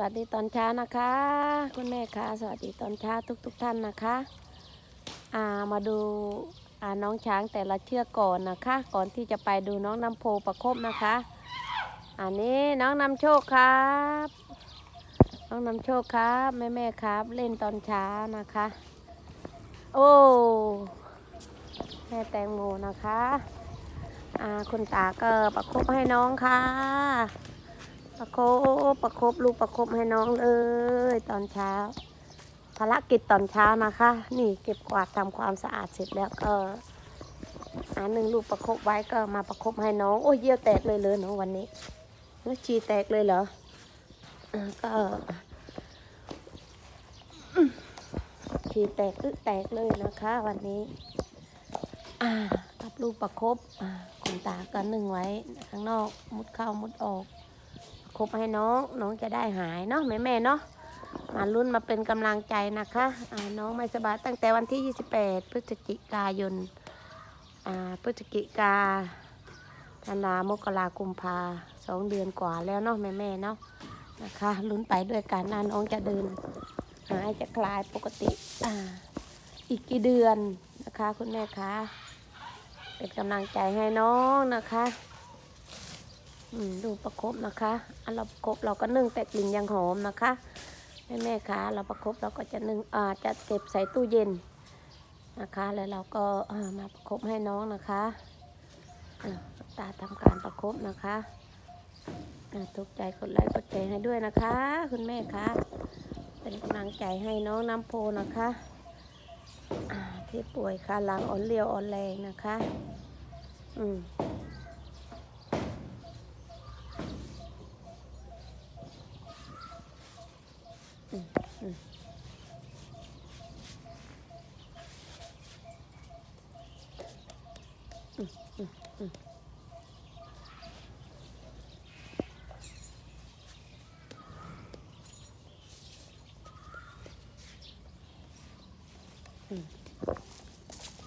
วัสดีตอนเช้านะคะ คุณแม่คะสวัสดีตอนเช้าทุกทุกๆท่านนะคะอ่ามาดูอ่าน้องช้างแต่ละเชือกก่อนนะคะ ก่อนที่จะไปดูน้องน้ำโพประคบนะคะ อันนี้น้องนำโชคครับ น้องนำโชคครับแม่แม่ๆครับ เล่นตอนเช้านะคะ โอ้แม่แตงโมนะคะอ่าคุณตาก็ประคบให้น้องค่ะ ประคบประคบลูกประคบให้น้องเลยตอนเช้า ภารกิจตอนเช้านะคะ นี่เก็บกวาดทำความสะอาดเสร็จแล้วก็อันหนึ่งลูกประคบไว้ก็มาประคบให้น้อง โอ้ยเยี่ยวแตกเลยเลยเนาะวันนี้แล้วชีแตกเลยเหรอก็ชีแตกอึแตกเลยนะคะ วันนี้อ่ารับลูกประคบอ่าคุณตาก็นึ่งไว้ข้างนอกมุดเข้ามุดออก ครบให้น้อง น้องจะได้หายเนาะแม่แม่ๆเนาะมาลุ้นมาเป็นกำลังใจนะคะน้องไม่สบายตั้งแต่วันที่ 28 พฤศจิกายนพฤศจิกาธันวามกรากุมภาสองเดือนกว่าแล้วเนาะแม่แม่ๆเนาะนะคะลุ้นไปด้วยกันนน้องจะเดินหายจะคลายปกติอ่าอีกกี่เดือนนะคะ คุณแม่คะเป็นกำลังใจให้น้องนะคะ ดูประคบนะคะอันเราประคบเราก็นึ่งแต่กลิ่นยังหอมนะคะแม่แม่คะเราประคบเราก็จะนึ่งอ่าจะเก็บใส่ตู้เย็นนะคะ แล้วเราก็มาประคบให้น้องนะคะตาทำการประคบนะคะทุกใจกดไลค์กดแชร์ให้ด้วยนะคะ คุณแม่คะเป็นกำลังใจให้น้องน้ำโพนะคะที่ป่วยขาหลังอ่อนเรียวอ่อนแรงนะคะ อืม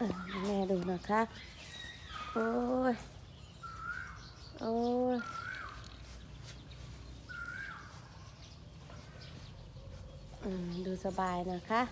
อะแม่ะคะโอ้ย โอ้ยอืมดูสบายนะคะ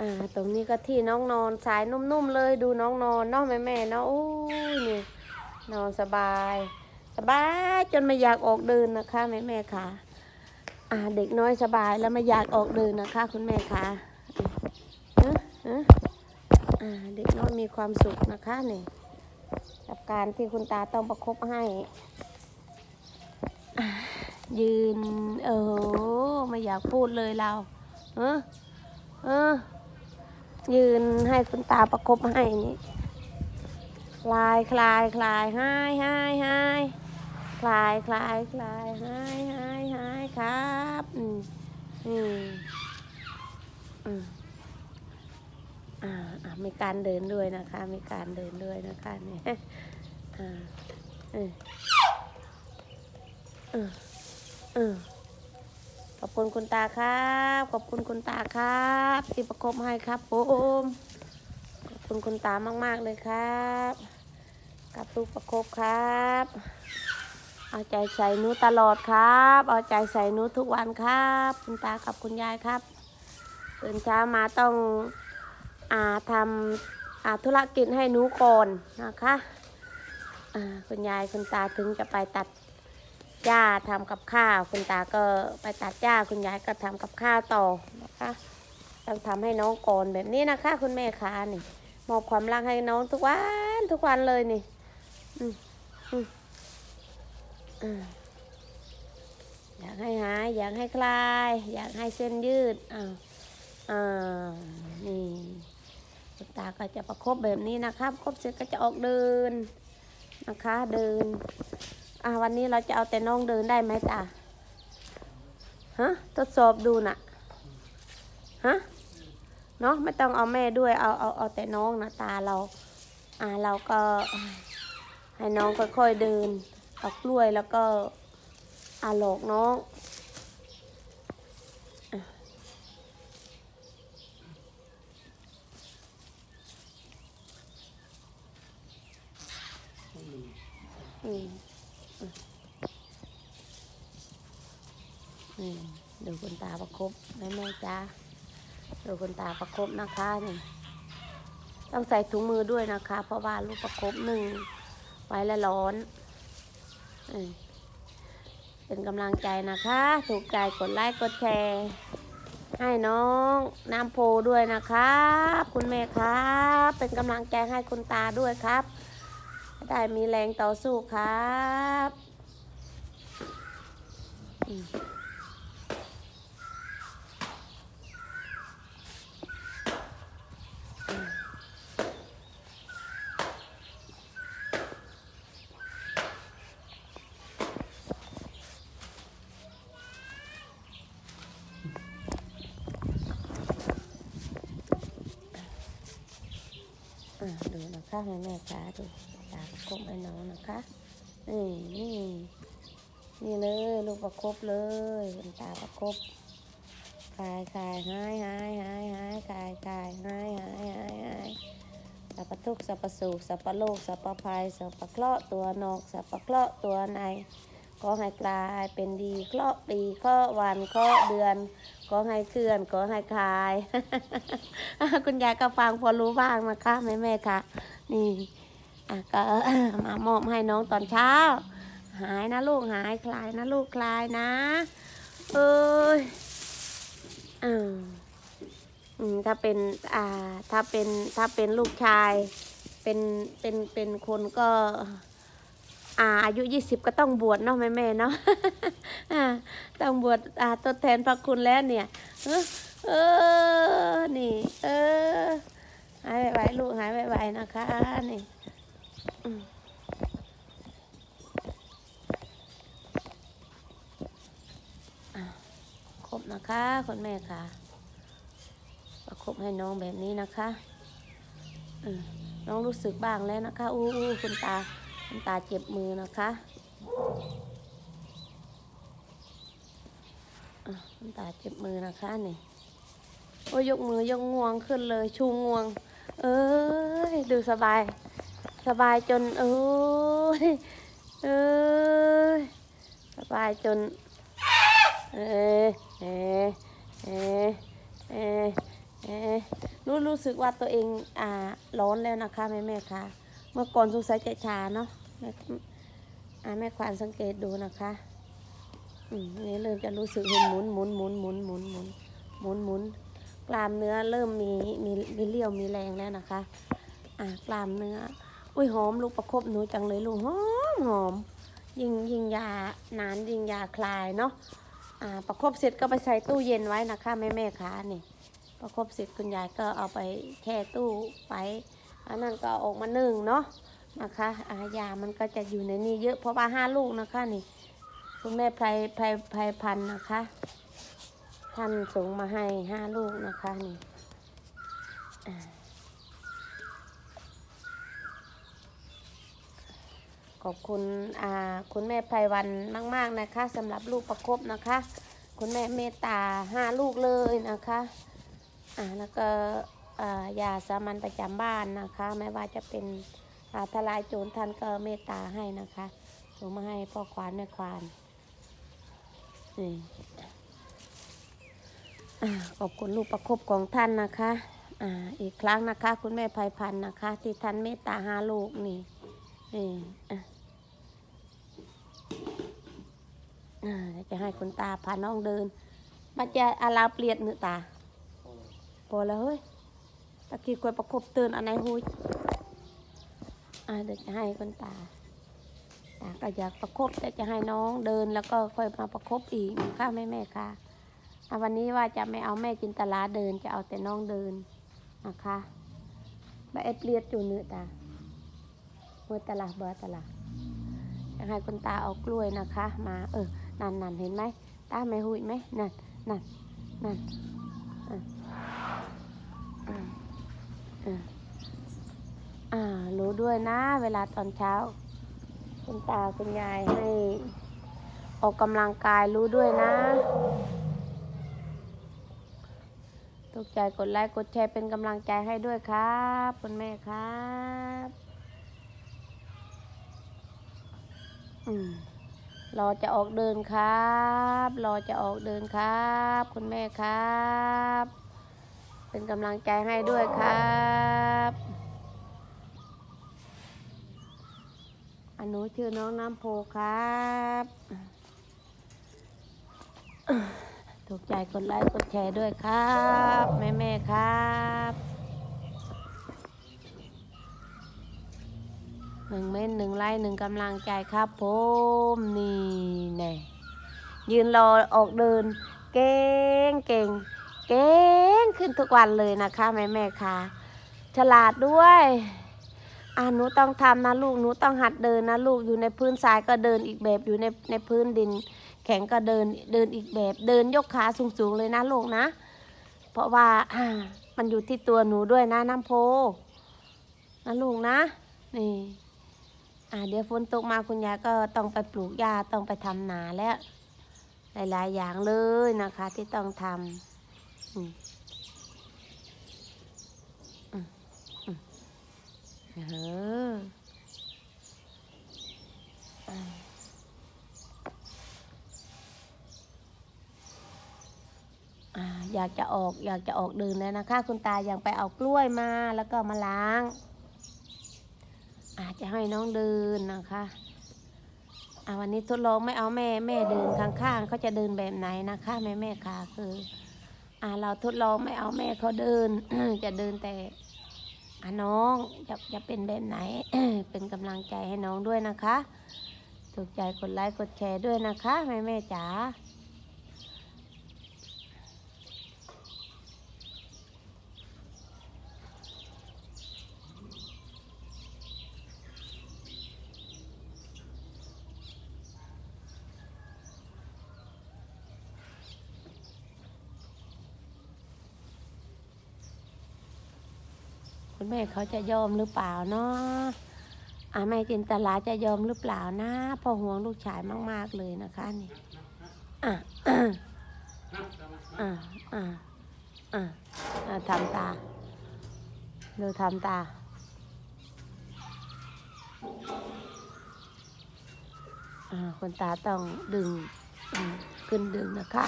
อ่าตรงนี้ก็ที่น้องนอนสายนุ่มๆเลยดูน้องนอนเนาะแม่แม่ๆเนาะโอ้ยนี่นอนสบาย สบายจนไม่อยากออกเดินนะคะแม่แม่ๆค่ะอ่าเด็กน้อยสบายแล้วไม่อยากออกเดินนะคะ คุณแม่ค่ะเอ๊ะเอ๊ะอ่า เด็กน้อยมีความสุขนะคะนี่กับการที่คุณตาต้องประคบให้ ยืน เออไม่อยากพูดเลยเราเออเออยืนให้คุณตาประคบให้นี่คลายคลายคลายให้ให้ให้คลายคลายคลายให้ให้ให้ครับ อืมอืมอืม อ่าอ่ามีการเดินด้วยนะคะ มีการเดินด้วยนะคะเนี่ยอ่าเออเออเออขอบคุณคุณตาครับ ขอบคุณคุณตาครับ ที่ประคบให้ครับผมขอบคุณคุณตามาก ๆ เลยครับกับลูกประคบครับ เอาใจใส่หนูตลอดครับ เอาใจใส่หนูทุกวันครับ คุณตากับคุณยายครับตื่นเช้ามาต้อง ทำอาธุรกิจให้หนูก่อนนะคะคุณยายคุณตาถึงจะไปตัดหญ้าทำกับข้าว คุณตาก็ไปตัดหญ้าคุณยายก็ทำกับข้าวต่อนะคะต้องทำให้น้องก่อนแบบนี้นะคะ คุณแม่คะนี่มอบความรักให้น้องทุกวันทุกวันเลยนี่อยากให้หายอยากให้คลาย อยากให้เส้นยืดอ้าวอ่านี่ คุณตาก็จะประคบแบบนี้นะครับครบเสร็จก็จะออกเดินนะคะ เดิน อ่าวันนี้เราจะเอาแต่น้องเดินได้ไหมตาฮะทดสอบดูน่ะฮะเนาะไม่ต้องเอาแม่ด้วยเอาเอาเอาแต่น้องนะตาเรา อ่าเราก็ให้น้องค่อยๆเดินเอากล้วยแล้วก็อาหลอกน้อง นี่ดูคุณตาประคบแม่แม่จ้าดูคุณตาประคบนะคะนี่ต้องใส่ถุงมือด้วยนะคะ เพราะว่าลูกประคบหนึ่งไว้แล้วร้อนเป็นกำลังใจนะคะ ถูกใจกดไลค์กดแชร์ให้น้องน้ำโพด้วยนะครับ คุณแม่ครับ เป็นกำลังใจให้คุณตาด้วยครับ ได้มีแรงต่อสู้ครับดูนะคะแม่แม่ๆคะดู ตาประกบให้น้องนะคะนี่นี่นี่เลยลูกประคบเลยเป็นตาประคบคลายคลายหายหายหายหายคลายคลายหายหายหายหายสัพพทุกสัพพสุขสัพพโลกสัพพภัยสัพพเคราะห์ตัวนอกสัพพเคราะห์ตัวในขอให้กลายเป็นดีเคราะห์ปีเคราะห์วันเคราะห์เดือนขอให้เคลื่อนขอให้คลาย คุณยายก็ฟังพอรู้บ้างนะคะแม่แม่คะนี่ ก็มามอบให้น้องตอนเช้า หายนะลูกหายคลายนะลูกคลายนะเอ้ยอืมอืมถ้าเป็นอ่าถ้าเป็นถ้าเป็นลูกชาย เป็นเป็นเป็นคนก็อ่าอายุยี่สิบก็ต้องบวชเนาะแม่แม่เนาะอ่าต้องบวชอ่าทดแทนพระคุณแล้วเนี่ยเออเออนี่ เออหายไวๆลูกหายไวๆนะคะนี่ ครบนะคะคุณแม่ค่ะประคบให้น้องแบบนี้นะคะน้องรู้สึกบ้างแล้วนะคะอู้อู้คุณตาคุณตาเจ็บมือนะคะคุณตาเจ็บมือนะคะนี่โอ้ยยกมือยกงวงขึ้นเลย ชูงวง เอ้ยดูสบาย สบายจนเอ้ยเอ้ยสบายจน เออเออเออเออเออรู้รู้สึกว่าตัวเองอ่าร้อนแล้วนะคะแม่แม่คะเมื่อก่อนสงสัยจะชาเนาะแม่อ่าแม่ควานสังเกตดูนะคะอืมนี่เริ่มจะรู้สึกเห็นหมุนหมุนหมุนหมุนหมุนหมุนหมุนหมุนกล้ามเนื้อเริ่มมีมีมีเลี้ยวมีแรงแล้วนะคะ อ่ากล้ามเนื้อ อุ้ยหอมลูกประคบหนูจังเลยลูกหอมหอม ยิงยิงยานานยิงยาคลายเนาะอ่าประคบเสร็จก็ไปใส่ตู้เย็นไว้นะคะแม่แม่ๆคะนี่ประคบเสร็จคุณยายก็เอาไปแช่ตู้ไปอันนั้นก็ออกมานึ่งเนาะนะคะอายามันก็จะอยู่ในนี้เยอะเพราะว่าห้าลูกนะคะนี่คุณแม่ไพรไพรไพรพันนะคะ ท่านส่งมาให้ห้าลูกนะคะนี่อ่า อบคุณคุณแม่ไพรวันมาก ๆนะคะสำหรับลูกประคบนะคะ คุณแม่เมตตาห้าลูกเลยนะคะอ่าแล้วก็ยาสามัญประจำบ้านนะคะ ไม่ว่าจะเป็นทลายโจรท่านก็เมตตาให้นะคะส่งมาให้พ่อควานแม่ควานนี่ขอบคุณลูกประคบของท่านนะคะอ่าอีกครั้งนะคะ คุณแม่ไพพันธ์นะคะ ที่ท่านเมตตาห้าลูกนี่นี่อะ อ่า จะให้คุณตาพาน้องเดิน มันจะอาลาเปลี่ยนมือตาพอแล้วเฮ้ยตะกี้คอยประคบเตือนอันไหนหุยอ่าเดี๋ยวจะให้คุณตา ตาก็อยากประคบแต่จะให้น้องเดินแล้วก็ค่อยมาประคบอีกค่ะแม่แม่ค่ะวันนี้ว่าจะไม่เอาแม่จินตลาเดินจะเอาแต่น้องเดินนะคะบะเอ็ดเลียดจูเนื้อตาเมื่อตลาเบอตลาอยากให้คุณตาเอากล้วยนะคะ มา เออ นั่นนั่นเห็นไหมตาไม่หุยไหมนั่นนั่นนั่นอ่าอ่าอ่ารู้ด้วยนะ เวลาตอนเช้า คุณตาคุณยายให้ ออกกำลังกายรู้ด้วยนะถูกใจกดไลค์กดแชร์เป็นกำลังใจให้ด้วยครับคุณแม่ครับ อืม รอจะออกเดินครับ รอจะออกเดินครับ คุณแม่ครับ เป็นกำลังใจให้ด้วยครับอันนูชื่อน้องน้ำโพครับ ถูกใจกดไลค์กดแชร์ด้วยครับ แม่แม่ครับ หนึ่งเม้นหนึ่งไลค์หนึ่งกำลังใจครับผมนี่แน่ยืนรอออกเดิน เก่งเก่งเก่งขึ้นทุกวันเลยนะคะแม่แม่ๆค่ะ ฉลาดด้วยอ่าหนูต้องทำนะลูกหนูต้องหัดเดินนะลูกอยู่ในพื้นทรายก็เดินอีกแบบอยู่ในในพื้นดิน แข็งก็เดินเดินอีกแบบ เดินยกขาสูงๆเลยนะลูกนะ เพราะว่ามันอยู่ที่ตัวหนูด้วยนะน้ำโพนะลูกนะนี่ อ่าเดี๋ยวฝนตกมาคุณยายก็ต้องไปปลูกหญ้าต้องไปทำนาแล้ว หลาย ๆ อย่างเลยนะคะ ที่ต้องทำอืมอืมเอออ่าอ่าอยากจะออกอยากจะออกเดินแล้วนะคะ คุณตายังไปเอากล้วยมาแล้วก็มาล้าง จะให้น้องเดินนะคะอ่าวันนี้ทดลองไม่เอาแม่แม่เดินข้างๆเขาจะเดินแบบไหนนะคะแม่แม่ค่ะคืออ่าเราทดลองไม่เอาแม่เขาเดิน จะเดินแต่อ่าน้องจะจะเป็นแบบไหน เป็นกำลังใจให้น้องด้วยนะคะ ถูกใจกดไลค์กดแชร์ด้วยนะคะแม่แม่จ๋า แม่เขาจะยอมหรือเปล่าเนาะอาแม่จินตลาจะยอมหรือเปล่านะพ่อห่วงลูกชายมาก ๆเลยนะคะนี่อะอะอะอะอะทำตาดูทำตาอ่าคุณตาต้องดึงอืมขึ้นดึงนะคะ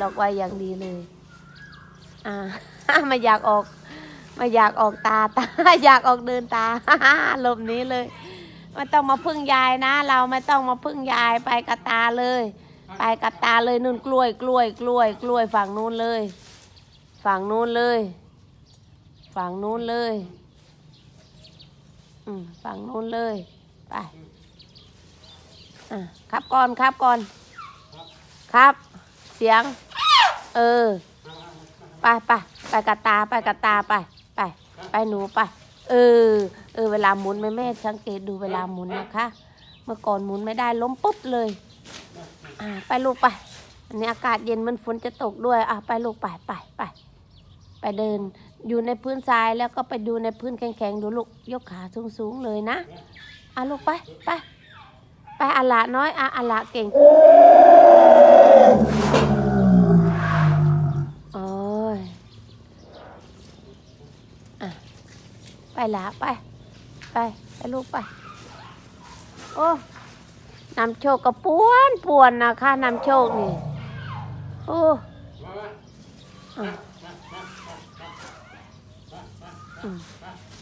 ล็อกไว้อย่างดีเลย อ่าไม่อยากออก ไม่อยากออกตาตาอยากออกเดินตาหลบนี้เลยไม่ต้องมาพึ่งยายนะ เราไม่ต้องมาพึ่งยายไปกับตาเลย ไปกับตาเลยนู่นกล้วยกล้วยกล้วย กล้วยฝั่งนู้นเลย ฝั่งนู้นเลย ฝั่งนู้นเลยอืมฝั่งนู้นเลยไปอะครับก่อนครับก่อน ครับ เสียง เออ ไปไปไปกับตาไปกับตาไป หนูไป เออ เออ เวลาหมุนแม่แม่สังเกตดูเวลาหมุนนะคะ เมื่อก่อนหมุนไม่ได้ล้มปุ๊บเลย อ่า ไปลูกไปอันนี้อากาศเย็นมันฝนจะตกด้วย อะไปลูกไปไปไป ไปเดิน อยู่ในพื้นทรายแล้วก็ไปดูในพื้นแข็งๆดูลูกยกขาสูงๆเลยนะอะลูกไปไปไปอาละน้อยอะอาละเก่ง โอ้ยอะ ไปละไป ไปไปลูกไป โอ้นำโชคกระปวนปวนนะคะนำโชคนี่ โอ้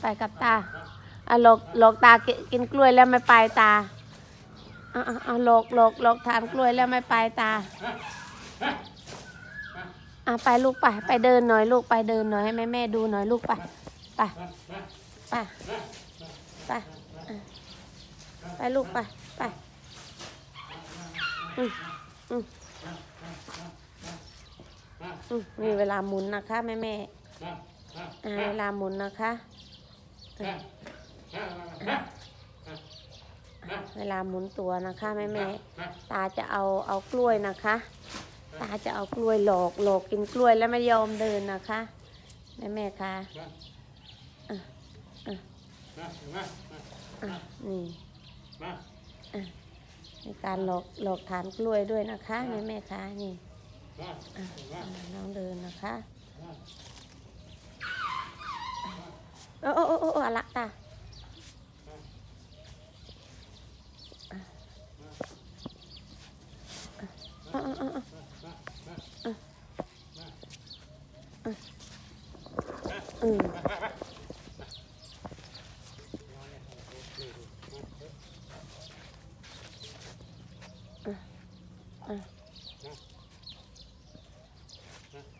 ไปกับตาอะหลอกหลอกตากิกินกล้วยแล้วไม่ไปตาอาเอาเอาหลอกหลอกหลอกทานกล้วยแล้วไม่ไปตาอะไปลูกไป ไปเดินหน่อยลูกไปเดินหน่อยให้แม่แม่ดูหน่อยลูกไป ไป ไปไปไปลูกไปไปอืมอืมอืมนี่เวลาหมุนนะคะแม่แม่อ่าเวลาหมุนนะคะเวลาหมุนตัวนะคะแม่แม่ตาจะเอาเอากล้วยนะคะ ตาจะเอากล้วยหลอกหลอกกินกล้วยแล้วไม่ยอมเดินนะคะแม่แม่คะ่ะะอะนี่อะในการหลอกหลอกทานกล้วยด้วยนะคะแม่แม่คะนี่อะอะน้องเดินนะคะโอ้โอ้โอ้โอ้อะละตาอ่าอ่าอ่าอ่าอืม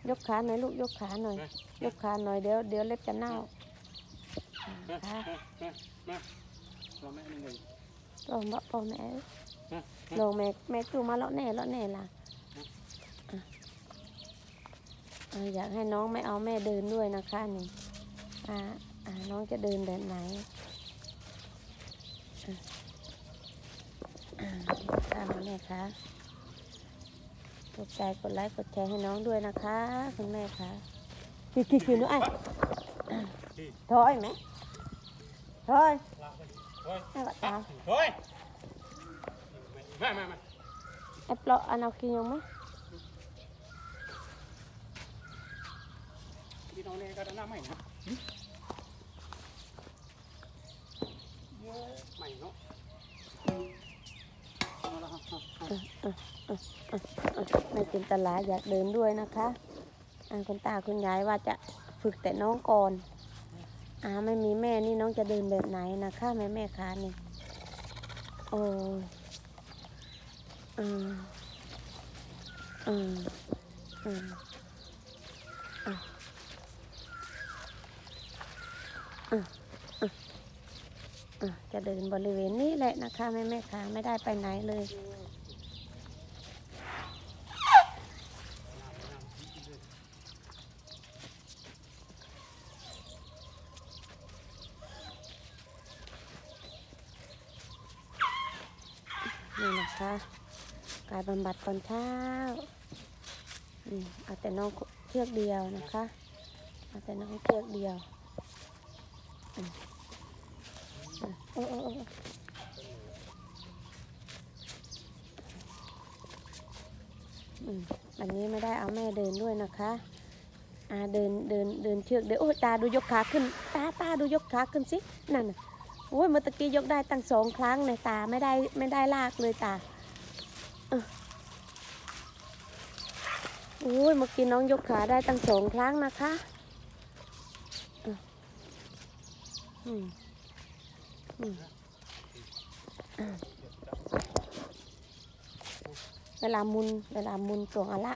ยก ขาหน่อยลูกยกขาหน่อย ยกขาหน่อยเดี๋ยวเดี๋ยวเล็บจะเน่าอ่าขาเราแม่นี่เลยลองบะพ่อแม่ลองแม่แม่จูมาเลาะแน่เลาะแน่ล่ะอะอะอยากให้น้องไม่เอาแม่เดินด้วยนะคะนี่อ่าอ่าน้องจะเดินแบบไหนอะอ่าตามมาแม่คะ กดใจกดไลค์กดแชร์ให้น้องด้วยนะคะคุณแม่คะกี่กี่กี่นู้นไอ้อะถอยไหมถอยเฮ้ยไอ้วัดตาเฮ้ยมามามาไอ้ปลอกอันเอากินยังไหมพี่น้องเนี่ยก็ด้านหน้าใหม่นะใหม่เนาะ เอาละครับแม่จินตลาอยากเดินด้วยนะคะอ่าคุณตาคุณยายว่าจะฝึกแต่น้องก่อนอ่าไม่มีแม่นี่น้องจะเดินแบบไหนนะคะแม่แม่ค้านี่โอ้อืมอืมอืมอะอะอะอะ จะเดินบริเวณนี้แหละนะคะแม่แม่คะไม่ได้ไปไหนเลย นี่นะคะการบำบัดตอนเช้าเอาแต่น้องเชือกเดียวนะคะ เอาแต่น้องเชือกเดียวอืม อันนี้ไม่ได้เอาแม่เดินด้วยนะคะอาเดินเดินเดินเชือกเดินโอ้ตาดูยกขาขึ้น ตาตาดูยกขาขึ้นสิ นั่นโอ้ยเมื่อตะกี้ยกได้ตั้งสองครั้งในตาไม่ได้ไม่ได้ลากเลยตาโอ้ยเมื่อกี้น้องยกขาได้ตั้งสองครั้งนะคะอืมอืมอะ เวลามุนเวลามุนตัวอะละ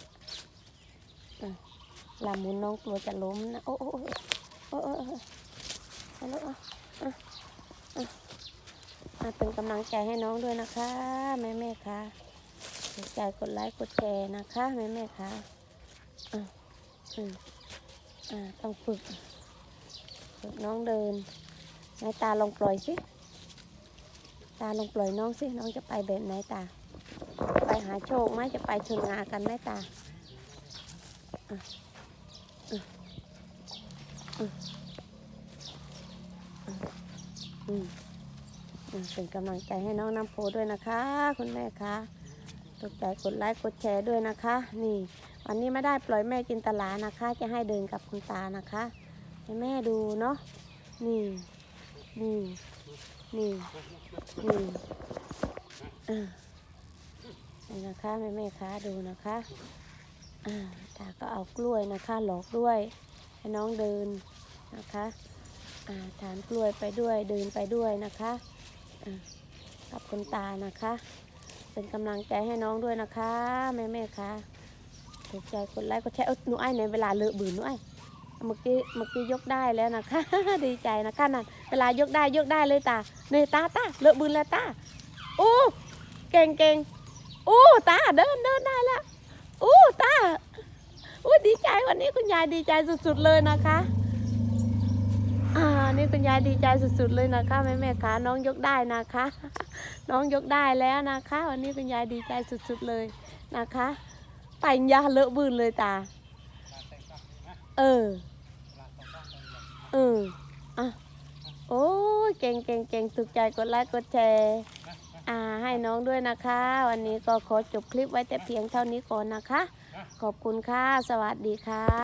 เวลามุนน้องกลัวจะล้มนะโอ้โอ้โอ้โอ้โอ้โอ้เอาลูกเอาอะเป็นกำลังใจให้น้องด้วยนะคะ แม่แม่ค่ะกดใจกดไลค์กดแชร์นะคะแม่แม่ค่ะอะอืมอ่าต้องฝึกฝึกน้องเดิน ไหนตาลองปล่อยสิ ตาลองปล่อยน้องสิ น้องจะไปแบบไหนตา ไปหาโชคไหมจะไปชนงากันไหมตาเป็นกำลังใจให้น้องน้ำโพด้วยนะคะ คุณแม่คะตกใจกดไลค์กดแชร์ด้วยนะคะ นี่ วันนี้ไม่ได้ปล่อยแม่จินตลานะคะ จะให้เดินกับคุณตานะคะ ให้แม่ดูเนาะนี่ นี่ นี่ นี่อ่านี่นะคะแม่แม่คะดูนะคะอ่าตาก็เอากล้วยนะคะ หลอกด้วยให้น้องเดินนะคะอ่าทานกล้วยไปด้วยเดินไปด้วยนะคะอะกับคุณตานะคะ เป็นกำลังใจให้น้องด้วยนะคะแม่แม่คะถูกใจกดไลค์กดแชร์เอ้ยหนูไอ้ในเวลาเลอะบืนหนูไอ้ เมื่อกี้เมื่อกี้ยกได้แล้วนะคะ ดีใจนะคะนั่นเวลายกได้ยกได้เลยตาเนยตาตาเลอะบืนแล้วตาโอ้เก่งเก่งโอ้ตาเดินเดินได้แล้วโอ้ตาโอ้ดีใจวันนี้คุณยายดีใจสุดๆเลยนะคะอ่านี่คุณยายดีใจสุดๆเลยนะคะแม่แม่ๆคะน้องยกได้นะคะ น้องยกได้แล้วนะคะ วันนี้คุณยายดีใจสุดๆเลยนะคะปัญญาเลอะบืนเลยตา เออ เออ อะ โอ้ยเก่งเก่งเก่งถูกใจกดไลค์กดแชร์ อ่าให้น้องด้วยนะคะ วันนี้ก็ขอจบคลิปไว้แต่เพียงเท่านี้ก่อนนะคะ ขอบคุณค่ะ สวัสดีค่ะ